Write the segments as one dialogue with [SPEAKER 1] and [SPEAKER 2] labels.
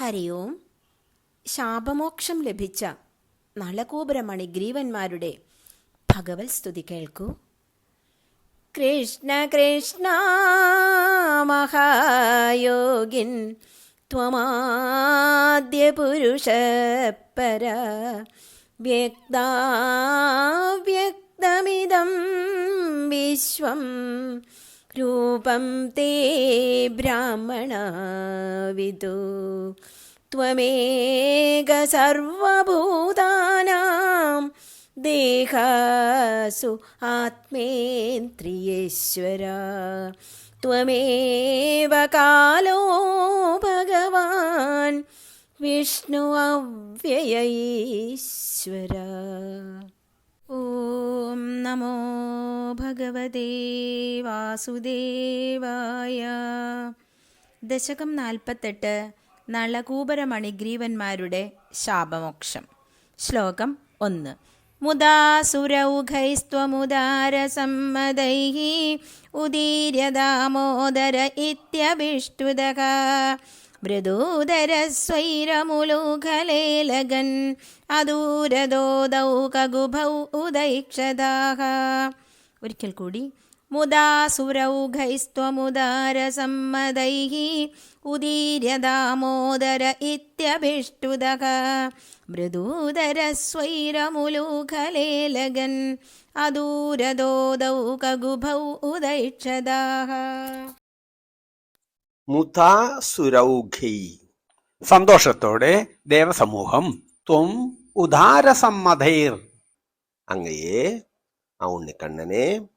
[SPEAKER 1] ഹരി ഓം ശാപമോക്ഷം ലഭിച്ച നളകൂപുരമണിഗ്രീവന്മാരുടെ ഭഗവത് സ്തുതി കേൾക്കൂ. കൃഷ്ണ കൃഷ്ണ മഹായോഗിൻ ത്വമാദ്യ പുരുഷ പര रूपं ते ब्राह्मणाविदु त्वमेक सर्वभूतानां देहासु आत्मेन्द्रियेश्वरा त्वमेव कालो भगवान् विष्णु अव्ययईश्वरा ॐ नमो ഭഗവതേ വാസുദേവായ. ദശകം നാൽപ്പത്തെട്ട് നളകൂപരമണിഗ്രീവന്മാരുടെ ശാപമോക്ഷം. ശ്ലോകം ഒന്ന്. മുദാസുരൗഘൈസ്ത്വമുദാരസമ്മതൈ ഉദീര്യദാമോദര ഇത്യഭിഷ്ടുതः മൃദൂദരസ്വൈരമുലൂഖലേലഗൻ അദൂരദോദൗ കഗുഭൗ ഉദൈക്ഷതാः ഒരിക്കൽ കൂടി. മുദാസുരൗഘൈസ്ത്വമുദാരസമ്മതൈ ഉദീര്യദാമോദര ഇത്യഭിഷ്ടുത മൃദൂദരസ്വൈരമുലൂഖലേലഗൻ അദൂരദോദൗ കഗുഭൗ ഉദൈക്ഷദാഹ
[SPEAKER 2] മുതാസുരൗഘൈ
[SPEAKER 3] സന്തോഷത്തോടെ ദേവസമൂഹം ത്വം ഉദാരസമ്മതൈർ.
[SPEAKER 2] അങ്ങയെ ആ ഉണ്ണിക്കണ്ണനെ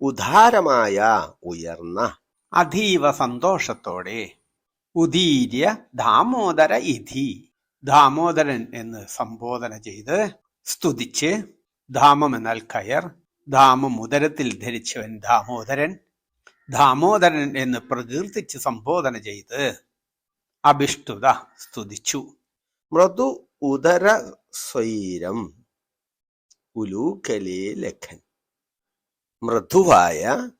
[SPEAKER 2] ഉദാരമായ ഉയർന്ന
[SPEAKER 3] അതീവ സന്തോഷത്തോടെ ഉദീര്യ ദാമോദര ഇതി ദാമോദരൻ എന്ന് സംബോധന ചെയ്ത് സ്തുതിച്ച് ധാമം എന്നാൽ കയർ. ധാമം ഉദരത്തിൽ ധരിച്ചവൻ ദാമോദരൻ. ദാമോദരൻ എന്ന് പ്രകീർത്തിച്ച് സംബോധന ചെയ്ത് അഭിഷ്ടുത സ്തുതിച്ചു.
[SPEAKER 2] മൃദു ഉദര സ്വൈരം ഉലൂകലേ ലഖൻ. മൃദുവായ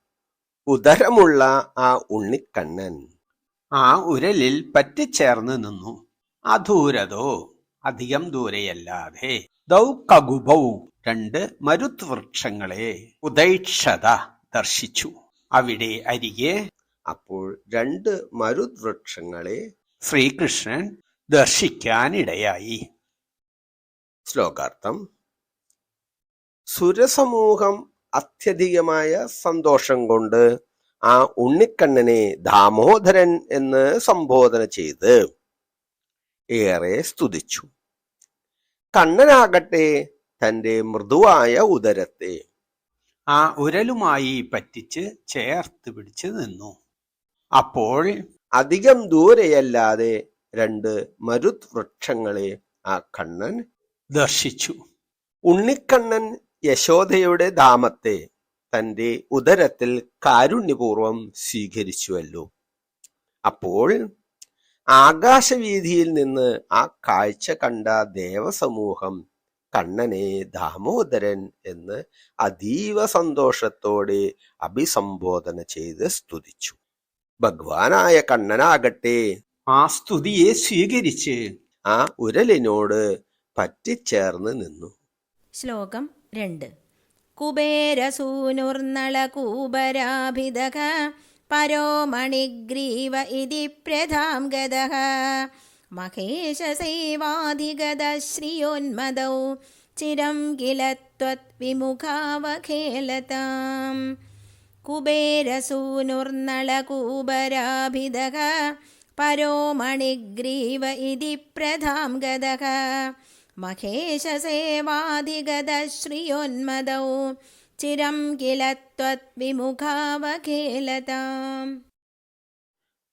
[SPEAKER 2] ഉദരമുള്ള ആ ഉണ്ണിക്കണ്ണൻ.
[SPEAKER 3] ആ ഉരലിൽ പറ്റിച്ചേർന്ന് നിന്നു. അധൂരതോ അധികം ദൂരെയല്ലാതെ. ദൗകഗുബൗ രണ്ട് മരുത് വൃക്ഷങ്ങളെ ഉദൈക്ഷത ദർശിച്ചു. അവിടെ അരികെ
[SPEAKER 2] അപ്പോൾ രണ്ട് മരുത് വൃക്ഷങ്ങളെ
[SPEAKER 3] ശ്രീകൃഷ്ണൻ ദർശിക്കാനിടയായി.
[SPEAKER 2] ശ്ലോകാർത്ഥം. സുരസമൂഹം അത്യധികമായ സന്തോഷം കൊണ്ട് ആ ഉണ്ണിക്കണ്ണനെ ദാമോദരൻ എന്ന് സംബോധന ചെയ്ത് ഏറെ സ്തുതിച്ചു. കണ്ണനാകട്ടെ തന്റെ മൃദുവായ ഉദരത്തെ
[SPEAKER 3] ആ ഉരലുമായി പറ്റിച്ച് ചേർത്ത് പിടിച്ച് നിന്നു. അപ്പോൾ
[SPEAKER 2] അധികം ദൂരെയല്ലാതെ രണ്ട് മരുത് വൃക്ഷങ്ങളെ ആ കണ്ണൻ
[SPEAKER 3] ദർശിച്ചു.
[SPEAKER 2] ഉണ്ണിക്കണ്ണൻ യശോദയുടെ ദാമത്തെ തന്റെ ഉദരത്തിൽ കാരുണ്യപൂർവം സ്വീകരിച്ചുവല്ലോ. അപ്പോൾ ആകാശവീതിയിൽ നിന്ന് ആ കാഴ്ച കണ്ട ദേവസമൂഹം കണ്ണനെ ദാമോദരൻ എന്ന് അതീവ സന്തോഷത്തോടെ അഭിസംബോധന ചെയ്ത് സ്തുതിച്ചു. ഭഗവാനായ കണ്ണനാകട്ടെ
[SPEAKER 3] ആ സ്തുതിയെ സ്വീകരിച്ച്
[SPEAKER 2] ആ ഉരലിനോട് പറ്റിച്ചേർന്ന് നിന്നു.
[SPEAKER 1] ശ്ലോകം രണ്ട്. കുബേരസൂനുർനളകൂപരാഭിതഃ പരോ പരോമണിഗ്രീവ ഇതി പ്രധാം ഗതഃ മഹേശസേവാധിഗതശ്രിയോന്മദൗ ചിരം കില ത്വദ്വിമുഖാവഖേലതാം കുബേരസൂനുർനളകൂപരാഭിതഃ പരോ പരോമണിഗ്രീവ ഇതി പ്രധാം ഗതഃ മഹേശസേവാധിഗതശ്രിയോന്മദൗ. ചിരം കില ത്വദ്വിമുഖാവഖേലതാം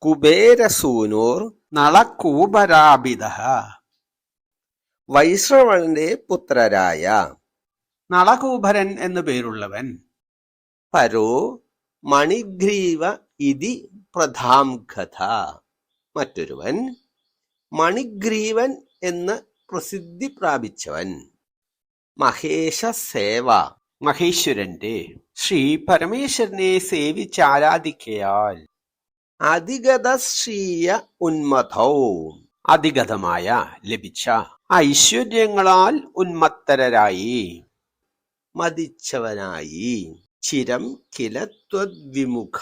[SPEAKER 2] കുബേരസൂനൂർ
[SPEAKER 3] നളകൂപരാഭിത
[SPEAKER 2] വൈശ്രവണന്റെ പുത്രരായ
[SPEAKER 3] നളകൂഭരൻ എന്നു പേരുള്ളവൻ.
[SPEAKER 2] പരോ മണിഗ്രീവ ഇതി പ്രധാം കഥ മറ്റൊരുവൻ മണിഗ്രീവൻ എന്ന് പ്രസിദ്ധി പ്രാപിച്ചവൻ. മഹേശ സേവ
[SPEAKER 3] മഹേശ്വരന്റെ. ശ്രീ പരമേശ്വരനെ സേവിച്ച് ആരാധിക്കയാൽ
[SPEAKER 2] അധിഗതശ്രീയ ഉന്മതൗ
[SPEAKER 3] അധിഗതമായ ലഭിച്ച ഐശ്വര്യങ്ങളാൽ ഉന്മത്തരായി.
[SPEAKER 2] മതിച്ചവനായി ചിരം കിലത്വദ്വിമുഖ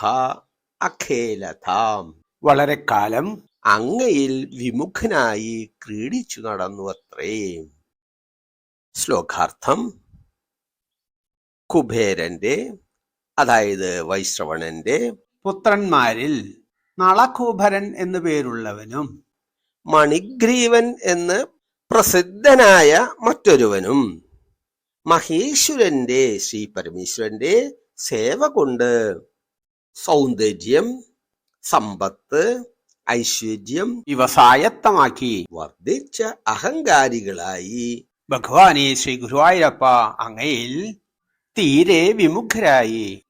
[SPEAKER 2] അഖേലതാം.
[SPEAKER 3] വളരെ കാലം
[SPEAKER 2] അങ്ങയിൽ വിമുഖനായി ക്രീഡിച്ചു നടന്നു അത്രേ ശ്ലോകാർത്ഥം കുബേരന്റെ അതായത് വൈശ്രവണന്റെ
[SPEAKER 3] പുത്രന്മാരിൽ നളകൂഭരൻ എന്നു പേരുള്ളവനും
[SPEAKER 2] മണിഗ്രീവൻ എന്ന് പ്രസിദ്ധനായ മറ്റൊരുവനും മഹേശ്വരന്റെ ശ്രീ പരമേശ്വരന്റെ സേവ കൊണ്ട് സൗന്ദര്യം സമ്പത്ത് ഐശ്വര്യം
[SPEAKER 3] ഇവ
[SPEAKER 2] വർദ്ധിച്ച അഹങ്കാരികളായി.
[SPEAKER 3] ഭഗവാനെ ശ്രീ ഗുരുവായൂരപ്പ അങ്ങയിൽ തീരെ വിമുഖരായി.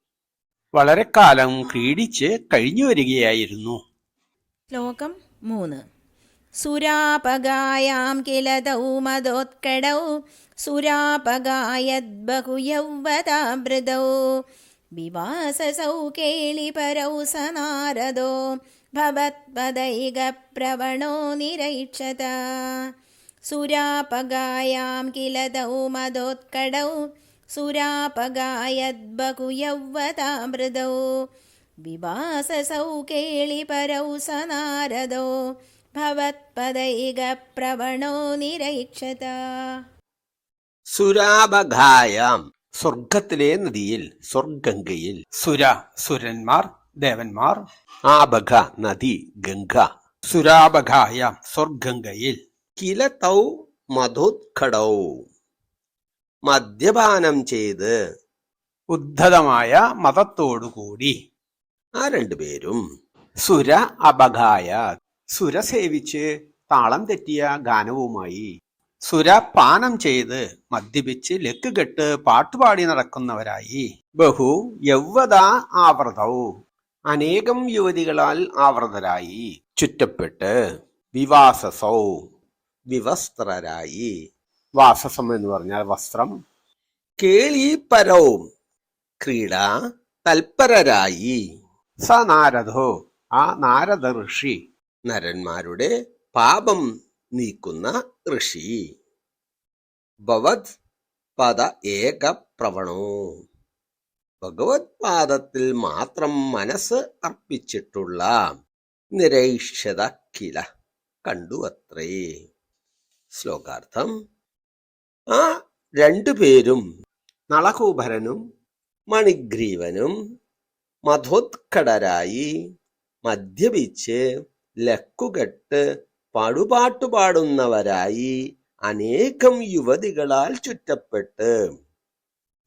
[SPEAKER 3] വളരെ കാലം ക്രീഡിച്ച് കഴിഞ്ഞു വരികയായിരുന്നു.
[SPEAKER 1] ശ്ലോകം മൂന്ന്. സുരാപകായാം കിലതൗ മതോത്കടൗ മദോത്കടൗ സുരാപഗായദ്ബഹുയൗവതാമൃതൗ വിവാസസൗ കേളിപരൗ സനാരദോ ഭവത്പദൈകപ്രവണോ നിരൈക്ഷത സുരാപഗായാം കില मदोत्कडौ മദോത്കടൗ സുരാപഗായദ്ബഹുയൗവതാമൃതൗ केळिपरौ കേളിപരൗ സനാരദോ भवत्पदैकप्रवणो നിരൈക്ഷത
[SPEAKER 2] സുരാപഘായാം സ്വർഗത്തിലെ നദിയിൽ സ്വർഗംഗയിൽ
[SPEAKER 3] സുര സുരന്മാർ ദേവന്മാർ.
[SPEAKER 2] ആബഘ നദി ഗംഗ.
[SPEAKER 3] സുരാബഘായ സ്വർഗംഗയിൽ
[SPEAKER 2] കില തൗ മധുത്കടൗ മദ്യപാനം ചെയ്ത്
[SPEAKER 3] ഉദ്ധതമായ മതത്തോടുകൂടി.
[SPEAKER 2] ആ രണ്ടുപേരും
[SPEAKER 3] സുര അപഘായ. സുര സേവിച്ച് താളം തെറ്റിയ ഗാനവുമായി. സുര പാനം ചെയ്ത് മദ്യപിച്ച് ലക്കുകെട്ട് പാട്ടുപാടി നടക്കുന്നവരായി. ബഹു യൗവത ആവൃതവും അനേകം യുവതികളാൽ ആവൃതരായി. ചുറ്റപ്പെട്ട് വിവാസസോ
[SPEAKER 2] വിവസ്ത്രരായി.
[SPEAKER 3] വാസസം എന്ന് പറഞ്ഞാൽ വസ്ത്രം.
[SPEAKER 2] കേളീപരവും ക്രീഡ തൽപരരായി.
[SPEAKER 3] സ നാരദോ ആ നാരദ ഋഷി.
[SPEAKER 2] നരന്മാരുടെ പാപം നീക്കുന്ന ഋഷി. ഭവത് പദ ഏക പ്രവണോ. ഭഗവത് പാദത്തിൽ മാത്രം മനസ്സ് അർപ്പിച്ചിട്ടുള്ള നിരീക്ഷത കില കണ്ടു അത്രേ ശ്ലോകാർത്ഥം ആ രണ്ടുപേരും
[SPEAKER 3] നളകൂഭരനും
[SPEAKER 2] മണിഗ്രീവനും മധോത്കടരായി മദ്യപിച്ച് ലക്കുകെട്ട് പാടുപാട്ടു പാടുന്നവരായി അനേകം യുവതികളാൽ ചുറ്റപ്പെട്ട്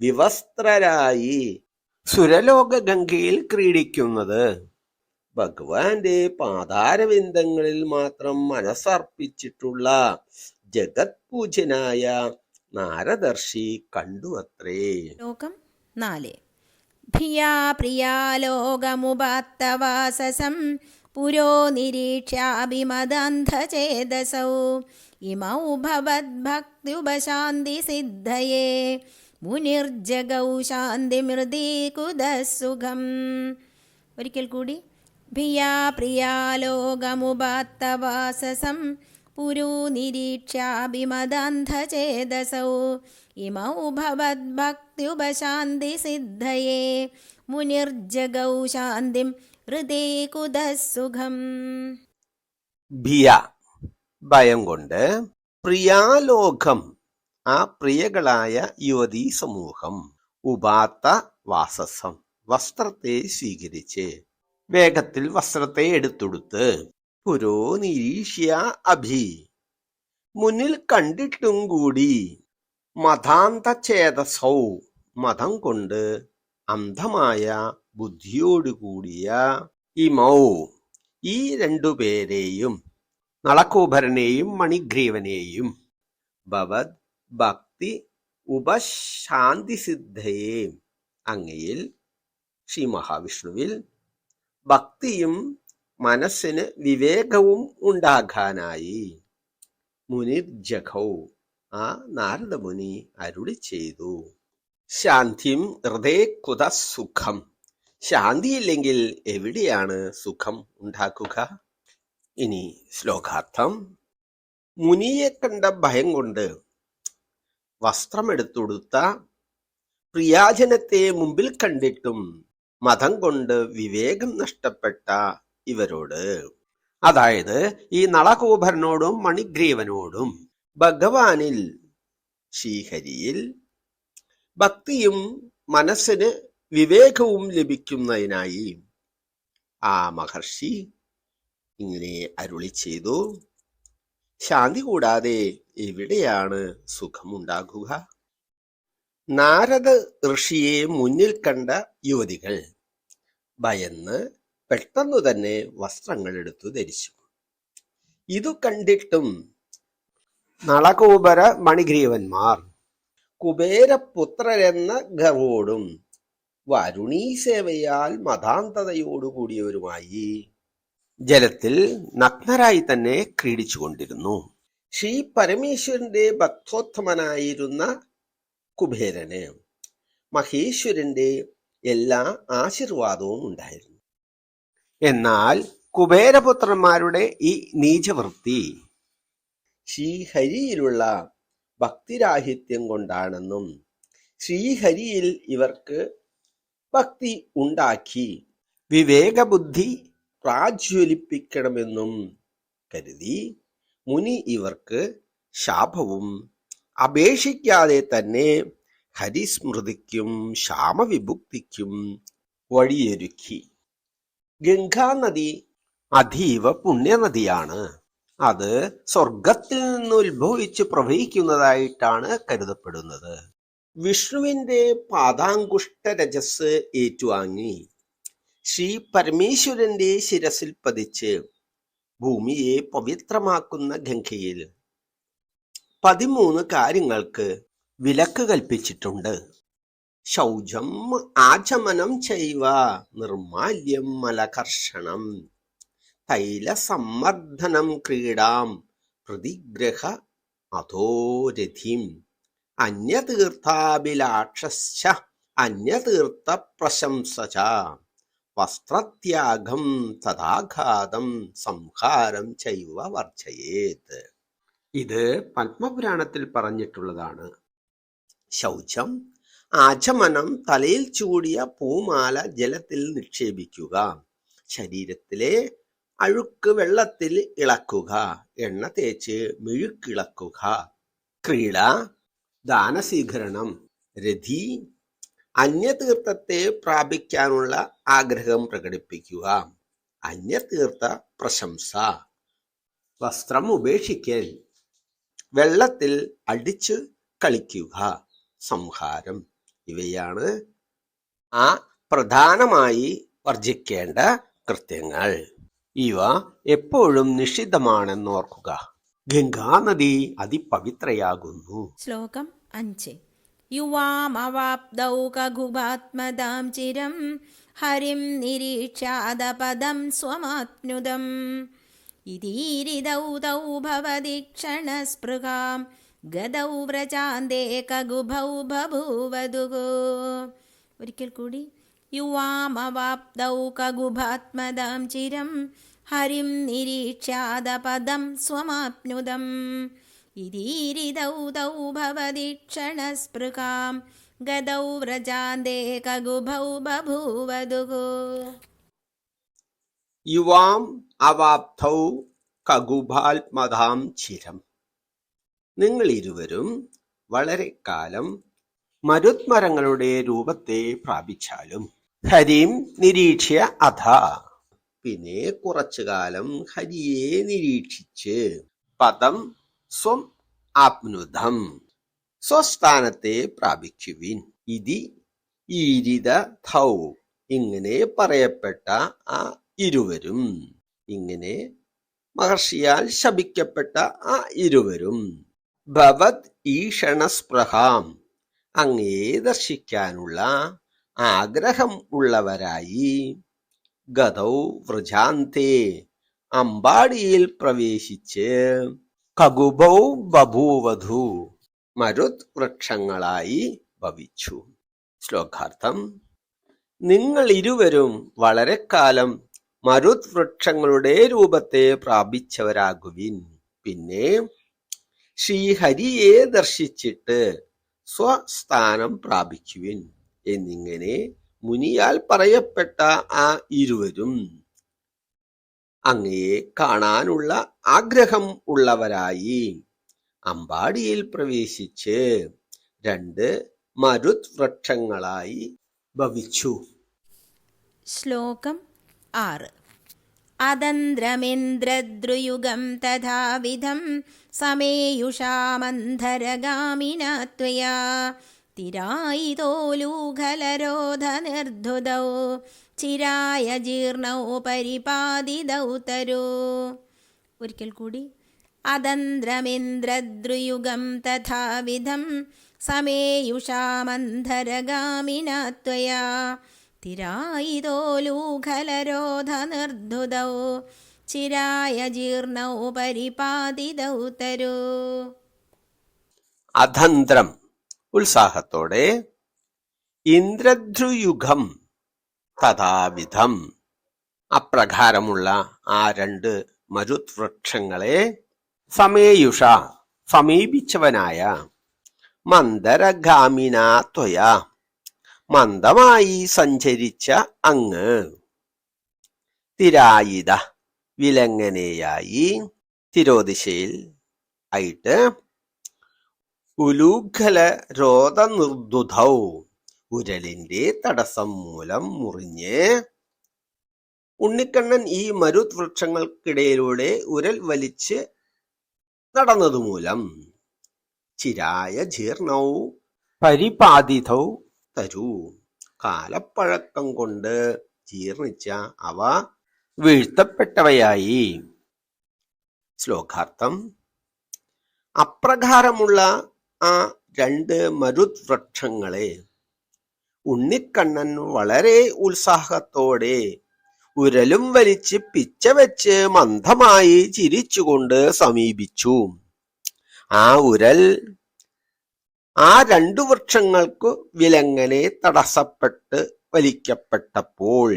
[SPEAKER 2] വിവസ്ത്രരായി
[SPEAKER 3] സുരലോക ഗംഗയിൽ ക്രീഡിക്കുന്നത്.
[SPEAKER 2] ഭഗവാന്റെ പാതാരവിന്ദങ്ങളിൽ മാത്രം മനസ്സർപ്പിച്ചിട്ടുള്ള ജഗത് പൂജനായ നാരദർശി കണ്ടു അത്രേ
[SPEAKER 1] ലോകം നാല്. ഭിയാ പ്രിയാലോകമുപാത്തവാസസം പുരോ നിരീക്ഷ്യാഭിമദന്ധചേതസൗ ഇമൗ ഭവദ്ഭക്ത്യുപശാന്തിസിദ്ധയേ മുനിർജഗൗ ശാന്തിമൃദീകുതസുഖം ഒരിക്കൽ കൂടി. ഭിയാ പ്രിയാലോകമുപാത്തവാസസം പുരൂ നിരീക്ഷ്യാഭിമദന്ധചേതസൗ ഇമൗ ഭവദ്ഭക്ത്യുപശാന്തിസിദ്ധയേ. മുനിർജഗൗ ശാന്തിം ഹൃദേ കുതസുഖം
[SPEAKER 2] ഭിയ. ഭയം കൊണ്ട്. പ്രിയാലോകം. ആ പ്രിയകളായ യുവതീ സമൂഹം ഉപാത്ത വാസസം വസ്ത്രത്തെ സ്വീകരിച്ച് വേഗത്തിൽ വസ്ത്രത്തെ എടുത്തൊടുത്ത് പുരോ നിരീക്ഷ്യ അഭി മുന്നിൽ കണ്ടിട്ടും കൂടി മതാന്തഛേദസൗ മതം കൊണ്ട് അന്ധമായ ബുദ്ധിയോടുകൂടിയ ഇമൗ ഈ രണ്ടുപേരെയും
[SPEAKER 3] നളകൂഭരനെയും മണിഗ്രീവനെയും
[SPEAKER 2] ഭവത് ഭക്തി ഉപശാന്തിസിദ്ധയെ. അങ്ങയിൽ ശ്രീ മഹാവിഷ്ണുവിൽ ഭക്തിയും മനസ്സിന് വിവേകവും ഉണ്ടാകാനായി മുനിർജഘൗ ആ നാരദമുനി അരുളി ചെയ്തു. ശാന്തിം ഹൃദയ കുത സുഖം. ശാന്തിയില്ലെങ്കിൽ എവിടെയാണ് സുഖം ഉണ്ടാക്കുക? ഇനി ശ്ലോകാർത്ഥം. മുനിയെ കണ്ട ഭയം കൊണ്ട് വസ്ത്രമെടുത്തുടുത്ത പ്രിയാജനത്തെ മുമ്പിൽ കണ്ടിട്ടും മതം കൊണ്ട് വിവേകം നഷ്ടപ്പെട്ട ഇവരോട്.
[SPEAKER 3] അതായത് ഈ നളകൂഭരനോടും മണിഗ്രീവനോടും
[SPEAKER 2] ഭഗവാനിൽ ശ്രീഹരിയിൽ ഭക്തിയും മനസ്സിന് വിവേകവും ലഭിക്കുന്നതിനായി ആ മഹർഷി ഇങ്ങനെ അരുളി ചെയ്തു. ശാന്തി കൂടാതെ എവിടെയാണ് സുഖമുണ്ടാകുക? നാരദ ഋഷിയെ മുന്നിൽ കണ്ട യുവതികൾ ഭയന്ന് പെട്ടെന്നു തന്നെ വസ്ത്രങ്ങൾ എടുത്തു ധരിച്ചു. ഇതു കണ്ടിട്ടും
[SPEAKER 3] നളകൂപര മണിഗ്രീവന്മാർ
[SPEAKER 2] കുബേരപുത്രരെന്ന ഗർവോടും വരുണീ സേവയാൽ മതാന്തതയോടുകൂടിയവരുമായി
[SPEAKER 3] ജലത്തിൽ നഗ്നരായി തന്നെ ക്രീഡിച്ചുകൊണ്ടിരുന്നു.
[SPEAKER 2] ശ്രീ പരമേശ്വരന്റെ ഭക്തോത്തമനായിരുന്ന കുബേരന് മഹേശ്വരന്റെ എല്ലാ ആശീർവാദവും ഉണ്ടായിരുന്നു.
[SPEAKER 3] എന്നാൽ കുബേരപുത്രന്മാരുടെ ഈ നീചവൃത്തി
[SPEAKER 2] ശ്രീഹരിയിലുള്ള ഭക്തിരാഹിത്യം കൊണ്ടാണെന്നും ശ്രീഹരിയിൽ ഇവർക്ക് ഭക്തി ഉണ്ടാക്കി.
[SPEAKER 3] വിവേകബുദ്ധി
[SPEAKER 2] പ്രാജ്വലിപ്പിക്കണമെന്നും കരുതി മുനി ഇവർക്ക് ശാപവും അപേക്ഷിക്കാതെ തന്നെ ഹരിസ്മൃതിക്കും ശാമവിഭുക്തിക്കും വഴിയൊരുക്കി. ഗംഗാനദി
[SPEAKER 3] അതീവ പുണ്യനദിയാണ്. അത് സ്വർഗത്തിൽ നിന്ന് ഉത്ഭവിച്ച് പ്രവഹിക്കുന്നതായിട്ടാണ് കരുതപ്പെടുന്നത്.
[SPEAKER 2] വിഷ്ണുവിന്റെ പാദാങ്കുഷ്ട രജസ് ഏറ്റുവാങ്ങി ശ്രീ പരമേശ്വരന്റെ ശിരസിൽ പതിച്ച് ഭൂമിയെ പവിത്രമാക്കുന്ന ഗംഗയിൽ പതിമൂന്ന് കാര്യങ്ങൾക്ക്
[SPEAKER 3] വിലക്ക് കൽപ്പിച്ചിട്ടുണ്ട്.
[SPEAKER 2] ശൗചം ആചമനം ചെയ്വ നിർമാല്യം മലകർഷണം തൈല സമ്മർദ്ദനം ക്രീഡാം പ്രതിഗ്രഹ അധോരഥിം അന്യതീർത്ഥാഭിലാക്ഷ അന്യതീർത്ഥ പ്രശംസ വസ്ത്രത്യാഗം തഥാഘാതം സംഹാരം ചൈവ വർജയേത്.
[SPEAKER 3] ഇത് പത്മപുരാണത്തിൽ പറഞ്ഞിട്ടുള്ളതാണ്.
[SPEAKER 2] ശൗചം ആചമനം തലയിൽ ചൂടിയ പൂമാല ജലത്തിൽ നിക്ഷേപിക്കുക ശരീരത്തിലെ അഴുക്ക് വെള്ളത്തിൽ ഇളക്കുക എണ്ണ തേച്ച് മിഴുക്കിളക്കുക ക്രീഡ
[SPEAKER 3] ദാനസ്വീകരണം
[SPEAKER 2] രഥി അന്യതീർത്ഥത്തെ പ്രാപിക്കാനുള്ള ആഗ്രഹം പ്രകടിപ്പിക്കുക. അന്യതീർത്ഥ പ്രശംസ.
[SPEAKER 3] വസ്ത്രം ഉപേക്ഷിക്കൽ.
[SPEAKER 2] വെള്ളത്തിൽ അടിച്ച് കളിക്കുക. സംഹാരം. ഇവയാണ് ആ പ്രധാനമായി വർജിക്കേണ്ട കൃത്യങ്ങൾ.
[SPEAKER 3] ഇവ എപ്പോഴും നിഷിദ്ധമാണെന്ന് ഓർക്കുക. ഗംഗാനദി അതിപവിത്രയാകുന്നു.
[SPEAKER 1] ശ്ലോകം അഞ്ച്. യുവാമവാപ്തൗ കഗുഭാത്മദാം ചിരം ഹരിം നിരീക്ഷാദപദം स्वमाप्नुदम् ഇതീരിതൗ തൗ ഭവതി ക്ഷണസ്പൃഹാം ഗതൗ വ്രജാന്തേ കഗുഭൗ ബഭൂവധുഗോ ഒരിക്കൽ കൂടി യുവാമവാപ്തൗ കഗുഭാത്മദാം ചിരം ഹരിം നിരീക്ഷാദപദം സ്വമാപ്നുദം ഇതീരിതൗ തൗ ഭവതി ക്ഷണസ്പൃഹാം ഗതൗ വ്രജാന്തേ കഗുഭൗ ബഭൂവതുഗോ
[SPEAKER 2] യുവാം അവാപ്തൗ കഗുഭാത്മതാം ചിരം. നിങ്ങൾ ഇരുവരും വളരെ കാലം
[SPEAKER 3] മരുത്മരങ്ങളുടെ രൂപത്തെ പ്രാപിച്ചാലും ഹരിം നിരീക്ഷ്യ അധ
[SPEAKER 2] പിന്നെ കുറച്ചു കാലം ഹരിയെ നിരീക്ഷിച്ച് പദം സ്വം ആപ്നുതം സ്വസ്ഥാനത്തെ പ്രാപിക്കുവിൻ. ഇതി ഈരിത ധൗ. ഇങ്ങനെ പറയപ്പെട്ട ആ ഇരുവരും. ഇങ്ങനെ മഹർഷിയാൽ ശപിക്കപ്പെട്ട ആ ഇരുവരും. ഭവത് ഈഷണസ്പൃഹാം. അങ്ങയെ ദർശിക്കാനുള്ള ആഗ്രഹം ഉള്ളവരായി. ഗതൗ വ്രജാന്തേ അമ്പാടിയിൽ പ്രവേശിച്ച്
[SPEAKER 3] കകുബൗ ബഭൂവധു.
[SPEAKER 2] മരുത് വൃക്ഷങ്ങളായി ഭവിച്ചു. ശ്ലോകാർത്ഥം നിങ്ങൾ ഇരുവരും വളരെ കാലം മരുത് വൃക്ഷങ്ങളുടെ രൂപത്തെ പ്രാപിച്ചവരാകുവിൻ. പിന്നെ ശ്രീഹരിയെ ദർശിച്ചിട്ട് സ്വസ്ഥാനം പ്രാപിക്കുവിൻ എന്നിങ്ങനെ മുനിയാൽ പറയപ്പെട്ട ആ ഇരുവരും അങ്ങയെ കാണാനുള്ള ആഗ്രഹം ഉള്ളവരായി. അമ്പാടിയിൽ പ്രവേശിച്ച് രണ്ട് മരുത് വൃക്ഷങ്ങളായി ഭവിച്ചു.
[SPEAKER 1] ശ്ലോകം ആറ്. അതന്ത്രമിന്ദ്രദ്രുയുഗം തഥാവിധം സമേയുഷാമന്ധരഗാമിനാ തിരായിതോലൂഖലരോധനിർധുതൗ. ചിരായ ജീർണൗ പരിപാതിതൗതരോ ഒരിക്കൽ കൂടി. അതന്ത്രമിന്ദ്രദ്രുയുഗം തഥാവിധം സമേയുഷാമന്ധരഗാമിനാത്വയാ. തിരായിതോലൂഖലരോധനിർധുതൗ. ചിരായ ജീർണൗ പരിപാതിതൗ തരോ.
[SPEAKER 2] അധന്ത്രം. ഉത്സാഹത്തോടെ. ഇന്ദ്രധ്രുയുഗം തഥാവിധം. അപ്രകാരമുള്ള ആ രണ്ട് മരുത്വൃക്ഷങ്ങളെ സമേയുഷ സമീപിച്ചവനായ മന്ദരഗാമിന ത്വയ. മന്ദമായി സഞ്ചരിച്ച അങ്ങ്. തിരായിത വിലങ്ങനെയായി തിരോദിശയിൽ ആയിട്ട് ഉലൂഖല രോധനിർദുധൗ ഉരലിന്റെ തടസ്സം മൂലം മുറിഞ്ഞ്. ഉണ്ണിക്കണ്ണൻ ഈ മരുത് വൃക്ഷങ്ങൾക്കിടയിലൂടെ ഉരൽ വലിച്ച് നടന്നതുമൂലം ചിരായ ജീർണൗ. പരിപാതിഥൗ തരൂ. കാലപ്പഴക്കം കൊണ്ട് ജീർണിച്ച അവ വീഴ്ത്തപ്പെട്ടവയായി. ശ്ലോകാർത്ഥം അപ്രകാരമുള്ള ആ രണ്ട് മരുത് വൃക്ഷങ്ങളെ ഉണ്ണിക്കണ്ണൻ വളരെ ഉത്സാഹത്തോടെ ഉരലും വലിച്ച് പിച്ച വെച്ച് മന്ദമായി ചിരിച്ചുകൊണ്ട് സമീപിച്ചു. ആ ഉരൽ ആ രണ്ടു വൃക്ഷങ്ങൾക്കു വിലങ്ങനെ തടസ്സപ്പെട്ട് വലിക്കപ്പെട്ടപ്പോൾ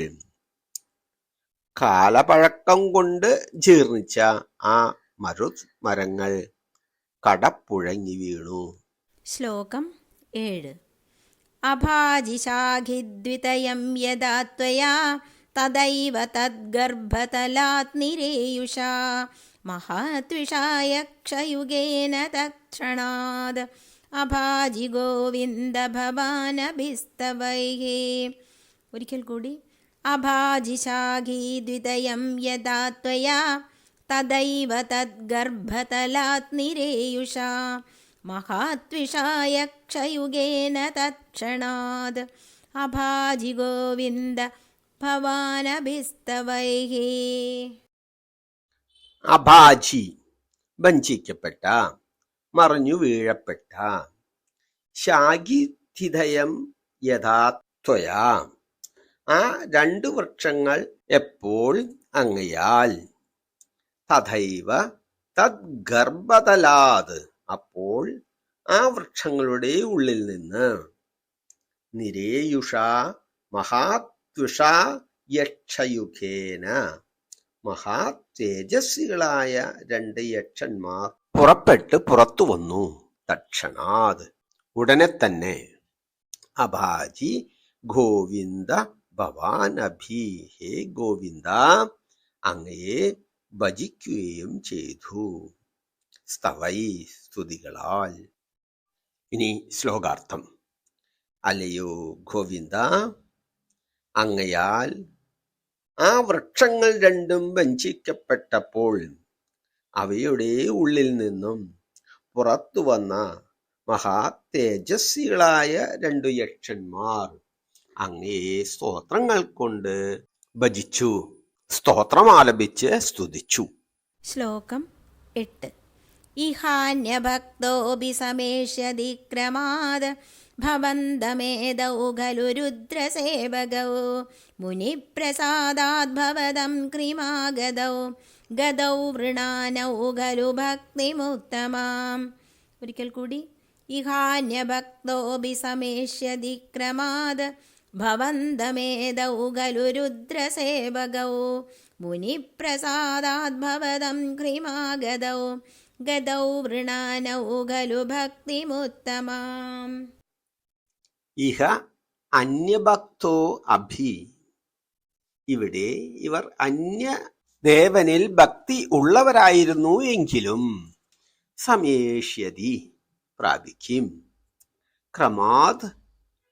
[SPEAKER 2] കാലപഴക്കം കൊണ്ട് ജീർണിച്ച ആ മരുത് മരങ്ങൾ കടപ്പുഴങ്ങി വീണു.
[SPEAKER 1] ശ്ലോകം ഏഴ്. അഭാജിശാഖിദ്വിതയം യഥാത്വയാ തദൈവ തദ്ഗർഭതലാത് നിരേയുഷാ മഹാത്വിഷായ ക്ഷയുഗേന തക്ഷണാത് അഭാജി ഗോവിന്ദ ഭവാനഭിസ്തവൈഹ. ഒരിക്കൽ കൂടി അഭാജിശാഖീദ്വിതയം യഥാത്വയാ തദൈവ തദ്ഗർഭതലാത് നിരേയുഷ മഹാത്വിഷായ ക്ഷയുഗേന തത്ക്ഷണാത്. അഭാജി ഗോവിന്ദ ഭവാനഭിസ്തവൈ
[SPEAKER 2] അഭാജി വഞ്ചിക്കപ്പെട്ട മറിഞ്ഞു വീഴപ്പെട്ട ശാഖിഥിതയം യഥാത്വയാ ആ രണ്ടു വൃക്ഷങ്ങൾ എപ്പോൾ അങ്ങയാൽ തഥൈവ തദ്ഗർഭതലാത്. അപ്പോൾ ആ വൃക്ഷങ്ങളുടെ ഉള്ളിൽ നിന്ന് നിരേയുഷ മഹാത്വിഷ യക്ഷയുഖേന. മഹാ തേജസ്വികളായ രണ്ട് യക്ഷന്മാർ പുറപ്പെട്ട് പുറത്തു വന്നു. തക്ഷണാത്. ഉടനെ തന്നെ അഭാജി ഗോവിന്ദ ഭവാൻ അഭി ഹേ ഗോവിന്ദ അങ്ങയെ ഭജിക്കുകയും ചെയ്തു. സ്തവൈ സ്തുതികളാൽ. ഇനി ശ്ലോകാർത്ഥം. അലയോ ഗോവിന്ദ അങ്ങയാൽ ആ വൃക്ഷങ്ങൾ രണ്ടും വഞ്ചിക്കപ്പെട്ടപ്പോൾ അവയുടെ ഉള്ളിൽ നിന്നും പുറത്തു വന്ന മഹാ രണ്ടു യക്ഷന്മാർ അങ്ങയെ സ്തോത്രങ്ങൾ കൊണ്ട് ഭജിച്ചു. സ്തോത്രം ആലപിച്ച് സ്തുതിച്ചു.
[SPEAKER 1] ശ്ലോകം എട്ട്. ഇഹാന്യഭക്തോപി സമേഷ്യതി ഭവന്തമേതൗ ഖലു രുദ്രസേവകൗ മുനിപ്രസാദാദ്ഭവതം ക്രിമാഗതൗ ഗതൗ വൃണാനൗ ഖലു ഭക്തിമുത്തമാം ഒരിക്കൽ കൂടി ഇഹാന്യഭക്തോപി സമേഷ്യതി ക്രമാത് ഭവന്തമേദൗ ഖലു രുദ്രസേവകൗ മുനിപ്രസാദാദ്ഭവതം ഘ്രിമാഗതൗ ഗതൗ വൃണാനൗ ഖലു ഭക്തിമുത്തമാം
[SPEAKER 2] ഇഹ അന്യഭക്തോ അഭി. ഇവിടെ ഇവർ അന്യ ദേവനിൽ ഭക്തി ഉള്ളവരായിരുന്നു എങ്കിലും സമേഷ്യതി പ്രാപിക്കും. ക്രമാത്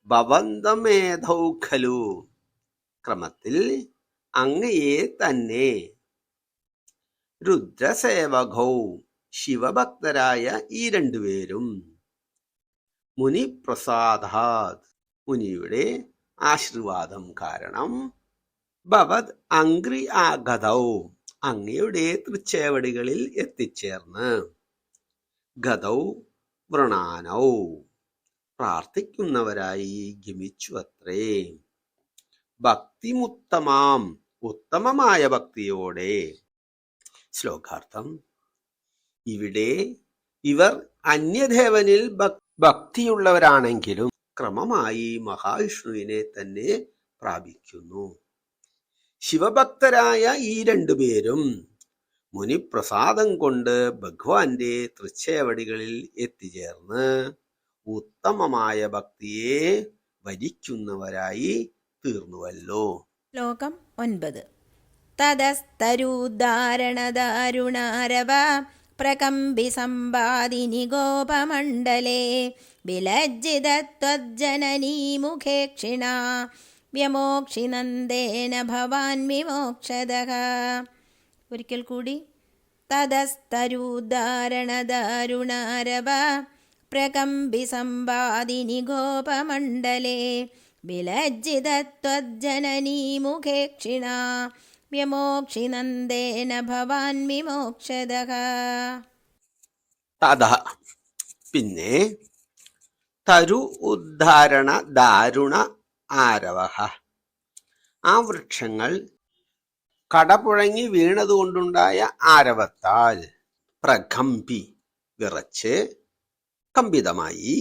[SPEAKER 2] ഭവന്തമേധൗ ഖലു. ക്രമത്തിൽ അങ്ങയെ തന്നെ രുദ്രസേവകൗ ശിവഭക്തരായ ഈ രണ്ടുപേരും മുനിപ്രസാദാത്. മുനിയുടെ ആശീർവാദം കാരണം ഭവത് അങ്ക്രി ആഗതൗ അങ്ങയുടെ തൃച്ചേവടികളിൽ എത്തിച്ചേർന്ന് ഗതൗ വൃണാനൗ പ്രാർത്ഥിക്കുന്നവരായി ഗമിച്ചു അത്രേ. ഭക്തിമുത്തമാം ഉത്തമമായ ഭക്തിയോടെ. ശ്ലോകാർത്ഥം ഇവിടെ ഇവർ അന്യദേവനിൽ ഭക്- ഭക്തിയുള്ളവരാണെങ്കിലും ക്രമമായി മഹാവിഷ്ണുവിനെ തന്നെ പ്രാപിക്കുന്നു. ശിവഭക്തരായ ഈ രണ്ടുപേരും മുനിപ്രസാദം കൊണ്ട് ഭഗവാന്റെ തൃച്ചേവടികളിൽ എത്തിച്ചേർന്ന് ഉത്തമമായ ഭക്തിയെ വരിക്കുന്നവരായി തീർന്നുവല്ലോ.
[SPEAKER 1] ലോകം ഒൻപത്. തദസ്തരുദാരണദാരുണാരവ പ്രകമ്പി സമ്പാദിനി ഗോപമണ്ഡലേ വിലജ്ജിതത്വജ്ജനനീ മുഖേക്ഷിണ വ്യമോക്ഷി നന്ദേന ഭവാൻ വിമോക്ഷത. ഒരിക്കൽ കൂടി. തതസ്തരൂദ്ധാരണദാരുണാരവ പ്രകമ്പി സമ്പാദിനി ഗോപമണ്ഡലേ വിലജ്ജിതത്വജ്ജനനീ മുഖേക്ഷിണ. വ്യമോക്ഷി നന്ദേന ഭവാൻ വിമോക്ഷത.
[SPEAKER 2] പിന്നെ തരു ഉദ്ധാരണ ദാരുണ ആരവ. ആ വൃക്ഷങ്ങൾ കടപുഴങ്ങി വീണതുകൊണ്ടുണ്ടായ ആരവത്താൽ പ്രകമ്പി വിറച്ച് കമ്പിതമായി.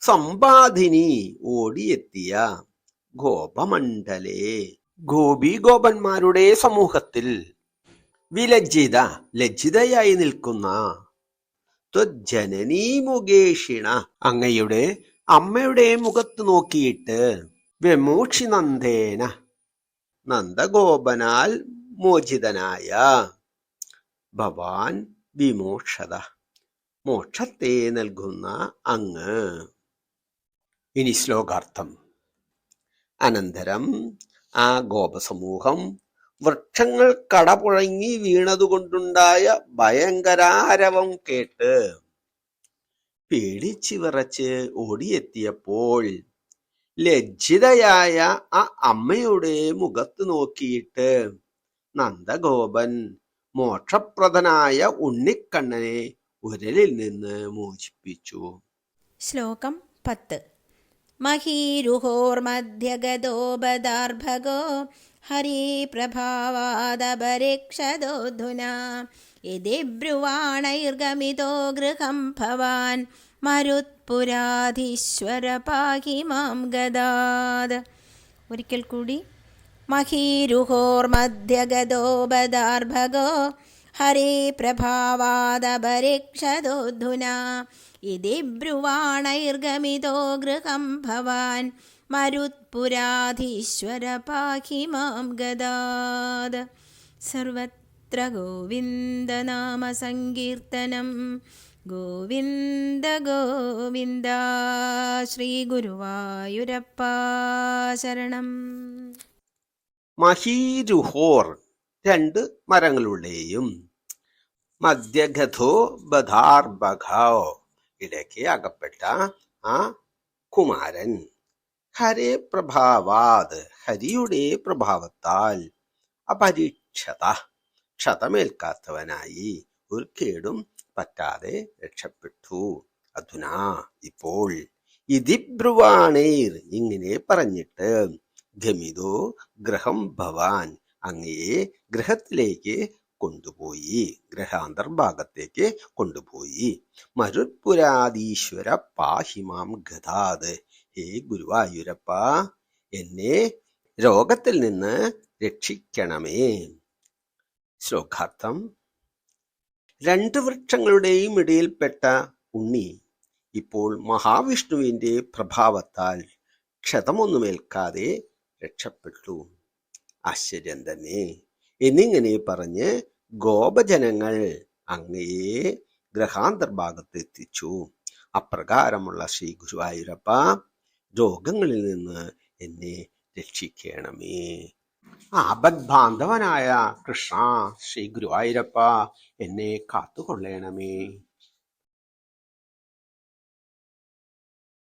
[SPEAKER 2] സമ്പാദിനി ഓടിയെത്തിയ ഗോപമണ്ഡലേ. ഗോപി ഗോപന്മാരുടെ സമൂഹത്തിൽ വിലജ്ജിത ലജ്ജിതയായി നിൽക്കുന്ന ത്വജ്ജനനീ മുകേഷിണ അങ്ങയുടെ അമ്മയുടെ മുഖത്ത് നോക്കിയിട്ട് വിമോക്ഷി നന്ദേന നന്ദഗോപനാൽ മോചിതനായ ഭവാൻ വിമോക്ഷത. മോക്ഷത്തെ നൽകുന്ന അങ്ങ്. ഇനി ശ്ലോകാർത്ഥം. അനന്തരം ആ ഗോപസമൂഹം വൃക്ഷങ്ങൾ കടപുഴങ്ങി വീണതുകൊണ്ടുണ്ടായ ഭയങ്കരാരവം കേട്ട് പേടിച്ചു വിറച്ച് ഓടിയെത്തിയപ്പോൾ ലജ്ജിതയായ ആ അമ്മയുടെ മുഖത്ത് നോക്കിയിട്ട് നന്ദഗോപൻ മോക്ഷപ്രദനായ ഉണ്ണിക്കണ്ണനെ ഉരലിൽ നിന്ന് മോചിപ്പിച്ചു.
[SPEAKER 1] ശ്ലോകം പത്ത്. മഹീരുഹോർമധ്യഗതോപദാർഭഗോ ഹരിപ്രഭാവാദപരിക്ഷതോധുനാ. യതി ബ്രുവാണൈർഗമിതോ ഗൃഹം ഭവാൻ മരുത്പുരാധീശ്വര പാഹി മാം ഗദാദ്. ഒരിക്കൽ കൂടി മഹീരുഹോർമധ്യഗതോപദാർഭഗോ ഹരിപ്രഭാവാദപരീക്ഷതോധുന इति ब्रुवाणैर्गमितो ഗൃഹം ഭവാൻ. മരുത്പുരാധീശ്വര പാഹി മാം ഗദാത് सर्वत्र ഗോവിന്ദനാമസങ്കീർത്തനം ഗോവിന്ദ ഗോവിന്ദ ശ്രീഗുരുവായൂരപ്പ ശരണം.
[SPEAKER 2] മഹീരുഹോർ രണ്ട് മരങ്ങളുടെയും മധ്യഗഥോ ബധാർബഘോ ഇടയ്ക്ക് അകപ്പെട്ട ആ കുമാരൻ. ഹരേ പ്രഭാവാത്. ഹരിയുടെ പ്രഭാവത്താൽ അപരീക്ഷത. ക്ഷതമേൽക്കാത്തവനായി ഒരു കേടും പറ്റാതെ രക്ഷപ്പെട്ടു. അധുനാ ഇപ്പോൾ ഇതിബ്രുവാണേർ ഇങ്ങനെ പറഞ്ഞിട്ട് ഗമിതോ ഗ്രഹം ഭവാൻ അങ്ങയെ ഗൃഹത്തിലേക്ക് കൊണ്ടുപോയി. ഗ്രഹാന്തർഭാഗത്തേക്ക് കൊണ്ടുപോയി. മരുത്പുരാധീശ്വര പാഹിമാം ഗതാത്. ഹേ ഗുരുവായൂരപ്പ എന്നെ രോഗത്തിൽ നിന്ന് രക്ഷിക്കണമേ. ശ്ലോകാർത്ഥം രണ്ട് വൃക്ഷങ്ങളുടെയും ഇടയിൽപ്പെട്ട ഉണ്ണി ഇപ്പോൾ മഹാവിഷ്ണുവിന്റെ പ്രഭാവത്താൽ ക്ഷതമൊന്നുമേൽക്കാതെ രക്ഷപ്പെട്ടു. ആശ്ചര്യം തന്നെ. എന്നിങ്ങനെ പറഞ്ഞ് ഗോപജനങ്ങൾ അങ്ങയെ ഗ്രഹാന്തർഭാഗത്ത് എത്തിച്ചു അപ്രകാരമുള്ള ശ്രീ ഗുരുവായൂരപ്പ രോഗങ്ങളിൽ നിന്ന് എന്നെ രക്ഷിക്കണമേ.
[SPEAKER 3] അബദ്ധാന്തവനായ കൃഷ്ണ ശ്രീ ഗുരുവായൂരപ്പ എന്നെ കാത്തുകൊള്ളണമേ.